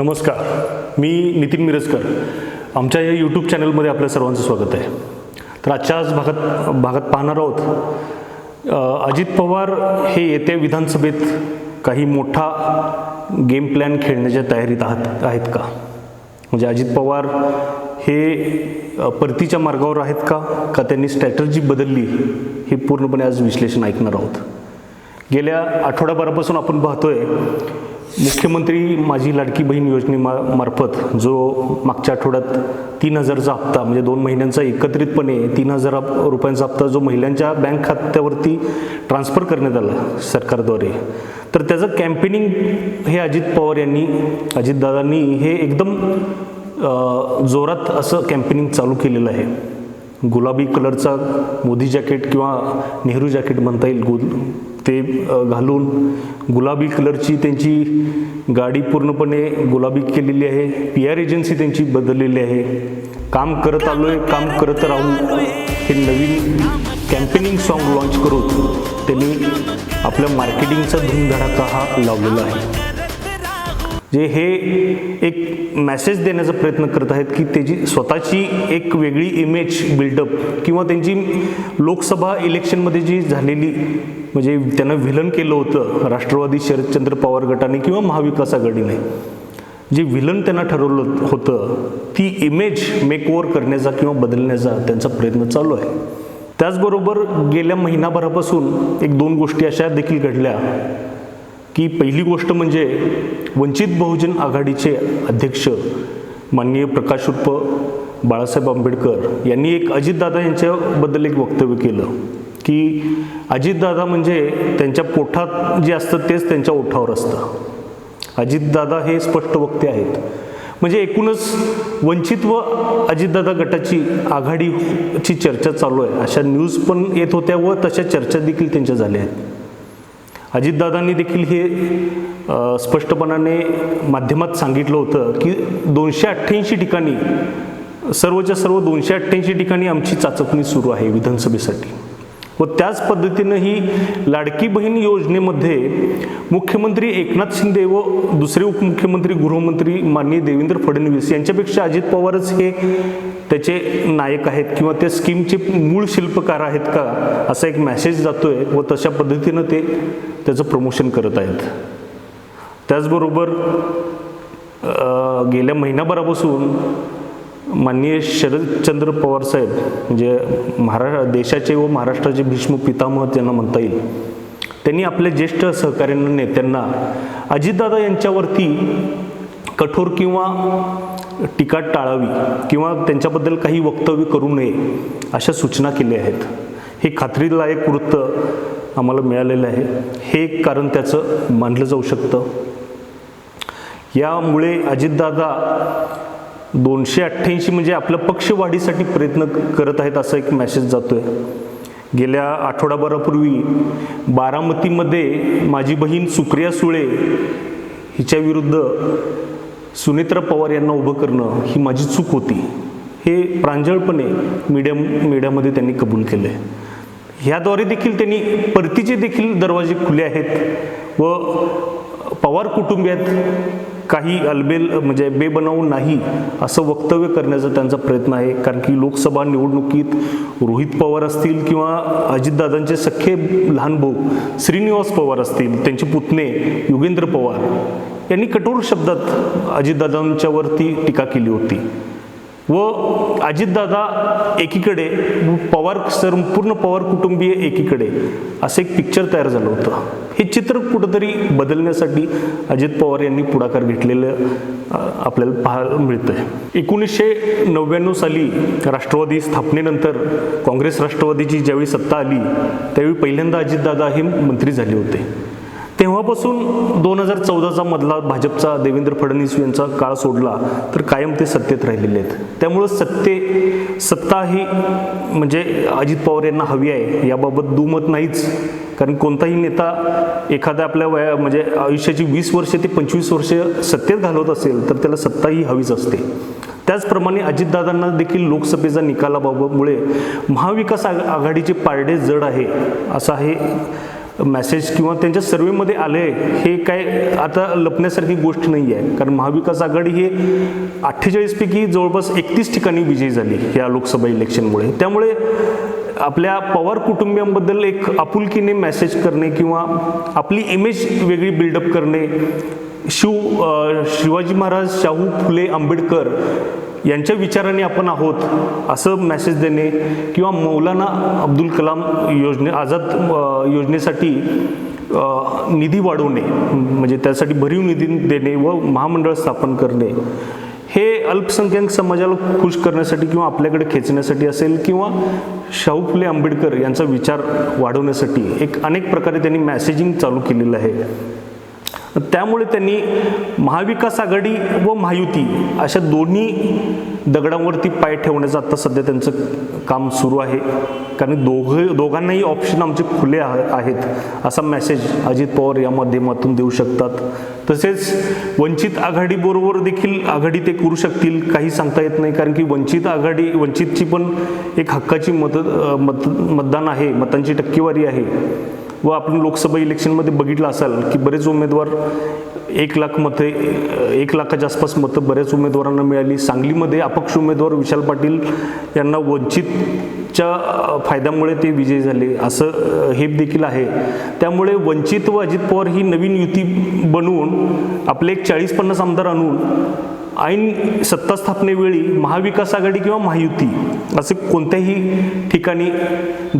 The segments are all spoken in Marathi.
नमस्कार मी नितीन मिरजकर. आमच्या या यूट्यूब चॅनलमध्ये आपल्या सर्वांचं स्वागत आहे. तर आजच्या आज भागात भागात पाहणार आहोत अजित पवार हे येत्या विधानसभेत काही मोठा गेम प्लॅन खेळण्याच्या तयारीत आहात आहेत का? म्हणजे अजित पवार हे परतीच्या मार्गावर आहेत का? का त्यांनी स्ट्रॅटर्जी बदलली हे पूर्णपणे आज विश्लेषण ऐकणार आहोत. गेल्या आठवड्याभरापासून आपण पाहतोय मुख्यमंत्री माझी लाडकी बहीण योजनेमा मार्फत जो मागच्या आठवड्यात तीन हजारचा हप्ता म्हणजे दोन महिन्यांचा एकत्रितपणे तीन हजार रुपयांचा हप्ता जो महिलांच्या बँक खात्यावरती ट्रान्स्फर करण्यात आला सरकारद्वारे तर त्याचं कॅम्पेनिंग हे अजित पवार यांनी अजितदादांनी हे एकदम जोरात असं कॅम्पेनिंग चालू केलेलं आहे. गुलाबी कलरचा मोदी जॅकेट किंवा नेहरू जॅकेट म्हणता येईल गुल ते घालून गुलाबी कलरची त्यांची गाडी पूर्णपणे गुलाबी केलेली आहे. पी आर एजन्सी त्यांची बदललेली आहे. काम करत आलो आहे काम करत राहू. हे नवीन कॅम्पेनिंग सॉन्ग लॉन्च करून त्यांनी आपल्या मार्केटिंगचा धूमधडाका हा लावलेला आहे. जे हे एक मेसेज देण्याचा प्रयत्न करत आहेत की त्याची स्वतःची एक वेगळी इमेज बिल्डअप किंवा त्यांची लोकसभा इलेक्शनमध्ये जी झालेली म्हणजे त्यांना विलन केलं होतं राष्ट्रवादी शरदचंद्र पवार गटाने किंवा महाविकास आघाडीने जे विलन त्यांना ठरवलं होतं ती इमेज मेकओवर करण्याचा किंवा बदलण्याचा त्यांचा प्रयत्न चालू आहे. त्याचबरोबर गेल्या महिनाभरापासून एक दोन गोष्टी अशा देखील घडल्या. की पहिली गोष्ट म्हणजे वंचित बहुजन आघाडीचे अध्यक्ष माननीय प्रकाश उर्फ बाळासाहेब आंबेडकर यांनी एक अजितदादा यांच्याबद्दल एक वक्तव्य केलं की अजितदादा म्हणजे त्यांच्या पोटात जे असतं तेच त्यांच्या ओठावर असतं. अजितदादा हे स्पष्ट वक्ते आहेत. म्हणजे एकूणच वंचित व अजितदादा गटाची आघाडीची चर्चा चालू आहे. अशा न्यूज पण येत होत्या व तशा चर्चा देखील त्यांच्या झाल्या आहेत. अजितदादांनी देखील हे स्पष्टपणाने माध्यमात सांगितलं होतं की दोनशे अठ्ठ्याऐंशी ठिकाणी सर्वच्या सर्व दोनशे अठ्ठ्याऐंशी ठिकाणी आमची चाचपणी सुरू आहे विधानसभेसाठी. व त्याच पद्धतीनं ही लाडकी बहीण योजनेमध्ये मुख्यमंत्री एकनाथ शिंदे व दुसरे उपमुख्यमंत्री गृहमंत्री माननीय देवेंद्र फडणवीस यांच्यापेक्षा अजित पवारच हे त्याचे नायक आहेत किंवा त्या स्कीमचे मूळ शिल्पकार आहेत का असा एक मॅसेज जातोय व तशा पद्धतीनं ते त्याचं प्रमोशन करत आहेत. त्याचबरोबर गेल्या महिनाभरापासून माननीय शरदचंद्र पवार साहेब म्हणजे महारा देशाचे व महाराष्ट्राचे भीष्म पितामह त्यांना म्हणता येईल. त्यांनी आपल्या ज्येष्ठ सहकाऱ्यांना नेत्यांना अजितदादा यांच्यावरती कठोर किंवा टीका टाळावी किंवा त्यांच्याबद्दल काही वक्तव्य करू नये अशा सूचना केल्या आहेत. हे खात्रीलायक वृत्त आम्हाला मिळालेलं आहे. हे एक कारण त्याचं मानलं जाऊ शकतं. यामुळे अजितदादा दोनशे अठ्ठ्याऐंशी म्हणजे आपल्या पक्षवाढीसाठी प्रयत्न करत आहेत असा एक मॅसेज जातो आहे गेल्या आठवडाभरापूर्वी बारामतीमध्ये माझी बहीण सुप्रिया सुळे हिच्या विरुद्ध सुनेत्रा पवार यांना उभं करणं ही माझी चूक होती. हे प्रांजळपणे मीडिया मीडियामध्ये त्यांनी कबूल केलं आहे ह्याद्वारे देखील त्यांनी परतीचे देखील दरवाजे खुले आहेत व पवार कुटुंबियात काही अलबेल म्हणजे बेबनाव नाही असं वक्तव्य करण्याचा त्यांचा प्रयत्न आहे. कारण की लोकसभा निवडणुकीत रोहित पवार असतील किंवा अजितदादांचे सख्खे लहान भाऊ श्रीनिवास पवार असतील त्यांचे पुतणे युगेंद्र पवार यांनी कठोर शब्दात अजितदादांच्यावरती टीका केली होती. व अजितदादा एकीकडे पवार संपूर्ण पवार कुटुंबीय एकीकडे असं एक पिक्चर तयार झालं होतं. हे चित्र कुठंतरी बदलण्यासाठी अजित पवार यांनी पुढाकार घेतलेलं आपल्याला पाहायला मिळतं एकोणीसशे नव्याण्णव साली राष्ट्रवादी स्थापनेनंतर काँग्रेस राष्ट्रवादीची ज्यावेळी सत्ता आली त्यावेळी पहिल्यांदा अजितदादा हे मंत्री झाले होते. तेव्हापासून दोन हजार चौदाचा मधला भाजपचा देवेंद्र फडणवीस यांचा काळ सोडला तर कायम ते सत्तेत राहिलेले आहेत. त्यामुळं सत्ते सत्ता ही म्हणजे अजित पवार यांना हवी आहे याबाबत दुमत नाहीच. कारण कोणताही नेता एखाद्या आपल्या वया म्हणजे आयुष्याची वीस वर्षे ते पंचवीस वर्ष सत्तेत घालवत असेल तर त्याला सत्ता ही हवीच असते. त्याचप्रमाणे अजितदादांना देखील लोकसभेचा निकालाबाबतमुळे महाविकास आघाडीचे पारडे जड आहे असा हे मेसेज किंवा त्यांच्या सर्वेमध्ये आले हे काय आता लपण्यासारखी गोष्ट नाही आहे कारण महाविकास आघाडी हे अठ्ठेचाळीसपैकी जवळपास एकतीस ठिकाणी विजयी झाली या लोकसभा इलेक्शनमुळे त्यामुळे आपल्या पवार कुटुंबियांबद्दल एक आपुलकीने मेसेज करणे किंवा आपली इमेज वेगळी बिल्डअप करणे शिव शिवाजी महाराज शाहू फुले आंबेडकर यांच्या विचाराने आपण आहोत असं मेसेज देणे किंवा मौलाना अब्दुल कलाम योजने आझाद योजनेसाठी निधी वाढवणे म्हणजे त्यासाठी भरीव निधी देणे व महामंडळ स्थापन करणे हे अल्पसंख्याक समाजाला खुश करण्यासाठी किंवा आपल्याकडे खेचण्यासाठी असेल किंवा शाहू फुले आंबेडकर यांचा विचार वाढवण्यासाठी एक अनेक प्रकारे त्यांनी मॅसेजिंग चालू केलेलं आहे. त्यामुळे त्यांनी महाविकास आघाडी व महायुती अशा दोन्ही दगडांवरती पाय ठेवण्याचं आत्ता सध्या त्यांचं काम सुरू आहे. कारण दोघं दोघांनाही ऑप्शन आमचे खुले आहेत असा मेसेज अजित पवार या माध्यमातून देऊ शकतात. तसेच वंचित आघाडीबरोबर देखील आघाडी ते करू शकतील काही सांगता येत नाही. कारण की वंचित आघाडी वंचितची पण एक हक्काची मत मत मतदान आहे मतांची टक्केवारी आहे. व आपण लोकसभा इलेक्शनमध्ये बघितलं असाल की बरेच उमेदवार एक लाख मते एक लाखाच्या आसपास मतं बऱ्याच उमेदवारांना मिळाली. सांगलीमध्ये अपक्ष उमेदवार विशाल पाटील यांना वंचितच्या फायद्यामुळे ते विजयी झाले असं हे देखील आहे. त्यामुळे वंचित व अजित पवार ही नवीन युती बनवून आपले एक चाळीस पन्नास आमदार आणून ऐन सत्ता स्थापनेवेळी महाविकास आघाडी किंवा महायुती असे कोणत्याही ठिकाणी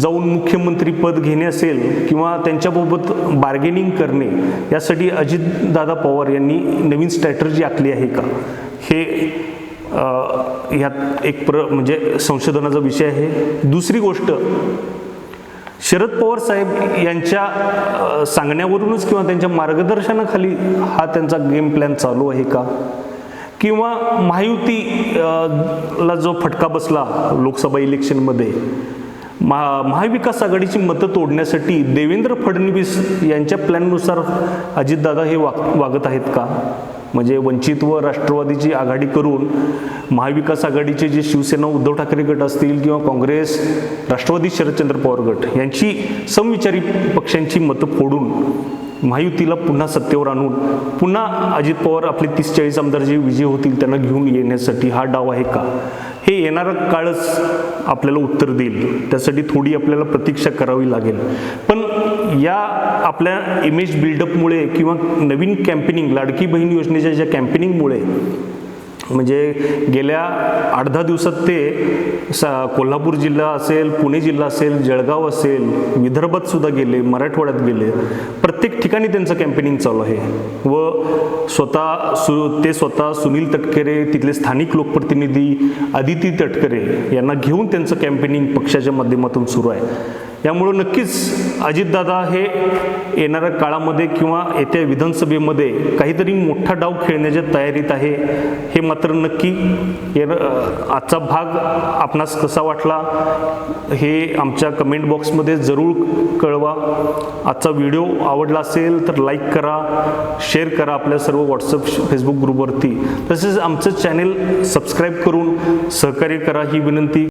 जाऊन मुख्यमंत्रीपद घेणे असेल किंवा त्यांच्याबोबत बार्गेनिंग करणे यासाठी अजितदादा पवार यांनी नवीन स्ट्रॅटर्जी आखली आहे का? हे ह्यात एक प्र म्हणजे संशोधनाचा विषय आहे. दुसरी गोष्ट शरद पवार साहेब यांच्या सांगण्यावरूनच किंवा त्यांच्या मार्गदर्शनाखाली हा त्यांचा गेम प्लॅन चालू आहे का? किंवा महायुती ला जो फटका बसला लोकसभा इलेक्शनमध्ये महा महाविकास आघाडीची मतं तोडण्यासाठी देवेंद्र फडणवीस यांच्या प्लॅननुसार अजितदादा हे वाग वागत आहेत का? म्हणजे वंचित व राष्ट्रवादीची आघाडी करून महाविकास आघाडीचे जे शिवसेना उद्धव ठाकरे गट असतील किंवा काँग्रेस राष्ट्रवादी शरदचंद्र पवार गट यांची समविचारी पक्षांची मतं फोडून महायुतीला पुन्हा सत्तेवर आणून पुन्हा अजित पवार आपले तीस चाळीस आमदार जे विजय होतील त्यांना घेऊन येण्यासाठी हा डाव आहे का? हे येणारा काळच आपल्याला उत्तर देईल. त्यासाठी थोडी आपल्याला प्रतीक्षा करावी लागेल. पण या आपल्या इमेज बिल्डअपमुळे किंवा नवीन कॅम्पेनिंग लाडकी बहीण योजनेच्या ज्या कॅम्पेनिंगमुळे म्हणजे गेल्या आठ दहा दिवसात ते सा कोल्हापूर जिल्हा असेल पुणे जिल्हा असेल जळगाव असेल विदर्भात सुद्धा गेले मराठवाड्यात गेले. प्रत्येक ठिकाणी त्यांचं कॅम्पेनिंग चालू आहे. व स्वतः सु ते स्वतः सुनील तटकरे तिथले स्थानिक लोकप्रतिनिधी आदिती तटकरे यांना घेऊन त्यांचं कॅम्पेनिंग पक्षाच्या माध्यमातून सुरू आहे. यामुळं नक्कीच अजितदादा हे येणाऱ्या काळामध्ये किंवा येत्या विधानसभेमध्ये काहीतरी मोठा डाव खेळण्याच्या तयारीत आहे हे मात्र नक्की येण आजचा भाग आपणास कसा वाटला हे आमच्या कमेंट बॉक्समध्ये जरूर कळवा. आजचा व्हिडिओ आवडला असेल तर लाईक करा शेअर करा आपल्या सर्व व्हॉट्सअप फेसबुक ग्रुपवरती तसेच आमचं चॅनेल सबस्क्राईब करून सहकार्य करा ही विनंती.